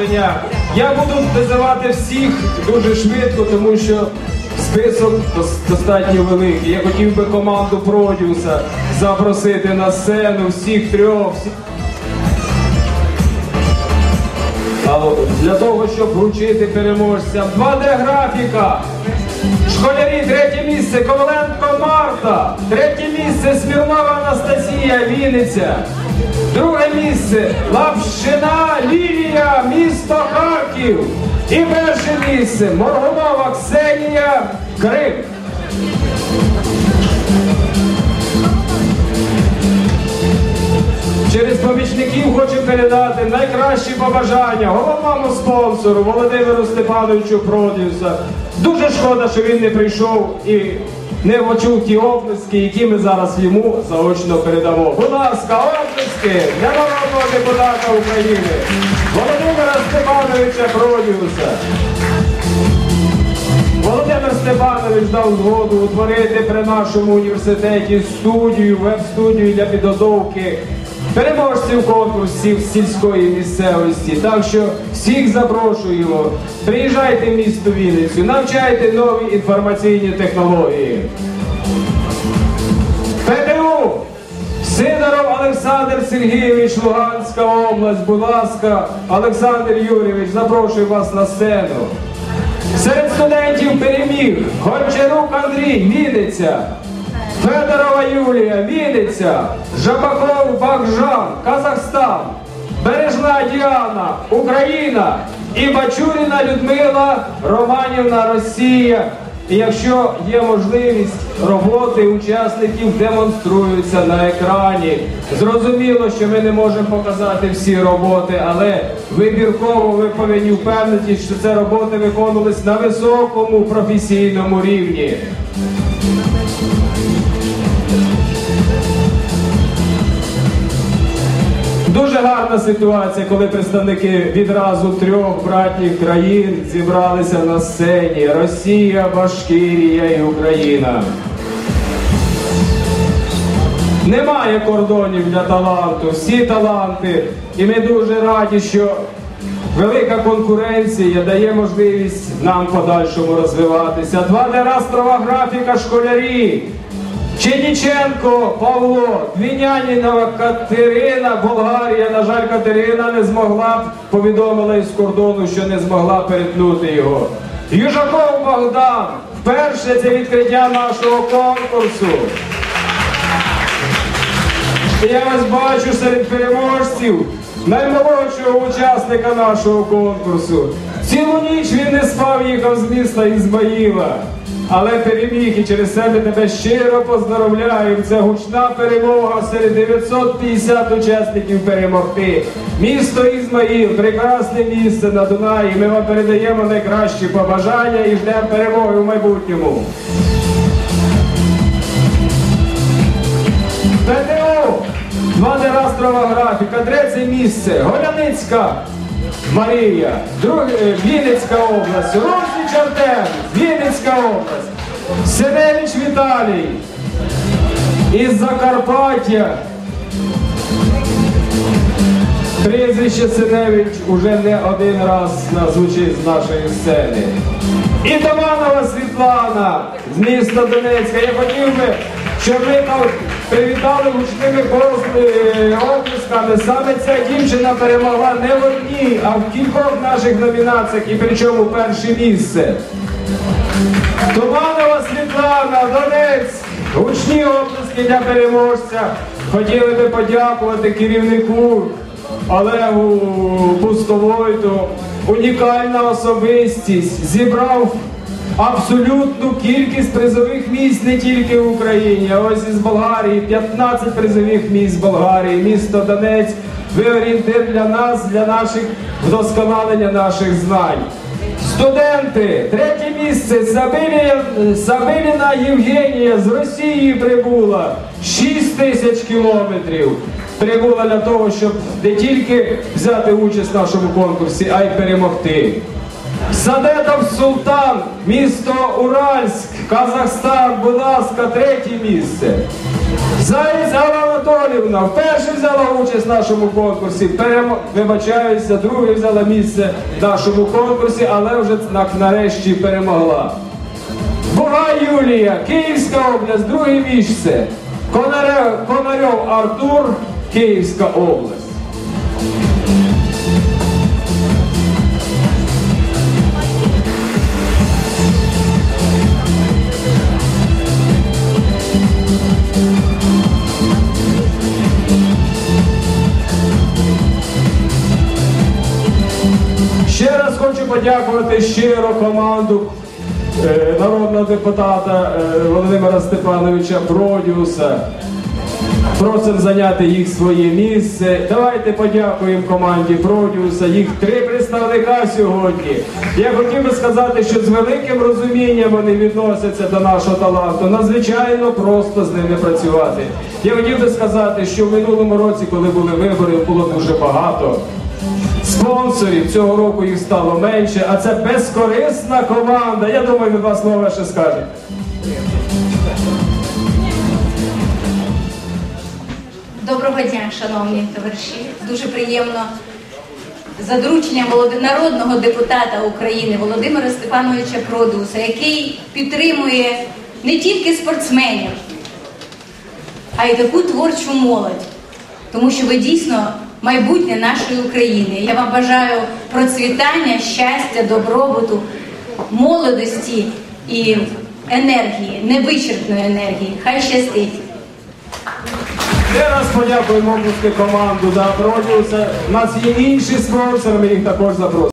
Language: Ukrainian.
нагородження. Я буду називати всіх дуже швидко, тому що список достатньо великий. Я хотів би команду продюса запросити на сцену всіх трьох. всіх- Для того, щоб вручити переможцям 2D-графіка. Школярі, третє місце Коваленко Марта, третє місце Смірнова Анастасія, Вінниця. Друге місце Лапшина Лілія, місто Харків. І перше місце Моргунова Ксенія, Крим. Через помічників хочу передати найкращі побажання головному спонсору Володимиру Степановичу Продюса. Дуже шкода, що він не прийшов і не почув ті оплески, які ми зараз йому заочно передамо. Будь ласка, оплески для народного депутата України Володимира Степановича Продюса. Володимир Степанович дав згоду утворити при нашому університеті студію, веб-студію для підготовки переможців конкурсів сільської місцевості. Так що всіх запрошуємо. Приїжджайте в місто Вінницю, навчайте нові інформаційні технології. ПТУ Сидоров Олександр Сергійович, Луганська область. Будь ласка, Олександр Юрійович, запрошую вас на сцену. Серед студентів переміг Гончарук Андрій, Вінниця, Федорова Юлія, Вінниця, Жабаков Бакжан, Казахстан, Бережна Діана, Україна і Бачуріна Людмила Романівна, Росія. І якщо є можливість, роботи учасників демонструються на екрані. Зрозуміло, що ми не можемо показати всі роботи, але вибірково ви повинні впевнитися, що це роботи виконувались на високому професійному рівні. Дуже гарна ситуація, коли представники відразу трьох братніх країн зібралися на сцені: Росія, Башкирія і Україна. Немає кордонів для таланту, всі таланти. І ми дуже раді, що велика конкуренція дає можливість нам подальшому розвиватися. 2D растрова графіка школярі. Чиніченко Павло, Двінянінова Катерина, Болгарія. На жаль, Катерина не змогла повідомила із кордону, що не змогла перетнути його. Южаков Богдан, вперше це відкриття нашого конкурсу. Я вас бачу серед переможців, наймолодшого учасника нашого конкурсу. Цілу ніч він не спав, їхав з міста Ізмаїла. Але переміг і через себе тебе щиро поздоровляю. Це гучна перемога серед 950 учасників перемогти. Місто Ізмаїл, прекрасне місце на Дунаї. Ми вам передаємо найкращі побажання і ждемо перемоги в майбутньому. ПТУ, Зване Растрова графіка, третє місце, Голяницька Марія, друге, е, Вінницька область, Русич Артем, Вінницька область, Синевич Віталій, із Закарпаття. Прізвище Синевич уже не один раз назвучить з нашої сцени. І Доманова Світлана з міста Донецька. Я хотів би, щоб ви там привітали гучними пос- е. Саме ця дівчина перемогла не в одній, а в кількох наших номінаціях і причому перше місце. Туманова Світлана, Донець, гучні оплески для переможця. Хотіли би подякувати керівнику Олегу Пустовойту. Унікальна особистість. Зібрав абсолютну кількість призових місць не тільки в Україні, а ось із Болгарії. 15 призових місць з Болгарії, місто Донець. Ви орієнтир для нас, для наших вдосконалення наших знань. Студенти, третє місце Сабиліна Євгенія з Росії прибула 6 тисяч кілометрів. Прибула для того, щоб не тільки взяти участь в нашому конкурсі, а й перемогти. Садетов Султан, місто Уральськ, Казахстан, будь ласка, третє місце. Заєць Алла Анатолівна вперше взяла участь в нашому конкурсі. Перемо... Вибачаюся, друге взяла місце в нашому конкурсі, але вже на- нарешті перемогла. Бугай Юлія, Київська область, друге місце. Конарев, Конарьов Артур, Київська область. Ще раз хочу подякувати щиро команду е, народного депутата е, Володимира Степановича Продюса. Просимо зайняти їх своє місце. Давайте подякуємо команді Продюса. Їх три представника сьогодні. Я хотів би сказати, що з великим розумінням вони відносяться до нашого таланту. Надзвичайно просто з ними працювати. Я хотів би сказати, що в минулому році, коли були вибори, було дуже багато. Спонсорів цього року їх стало менше, а це безкорисна команда. Я думаю, ви два слова ще скажете. Доброго дня, шановні товариші. Дуже приємно за дорученням народного депутата України Володимира Степановича Продуса, який підтримує не тільки спортсменів, а й таку творчу молодь. Тому що ви дійсно майбутнє нашої України. Я вам бажаю процвітання, щастя, добробуту, молодості і енергії, невичерпної енергії. Хай щастить! Ще раз подякуємо команду за продюсер. У нас є інші спонсори, ми їх також запросимо.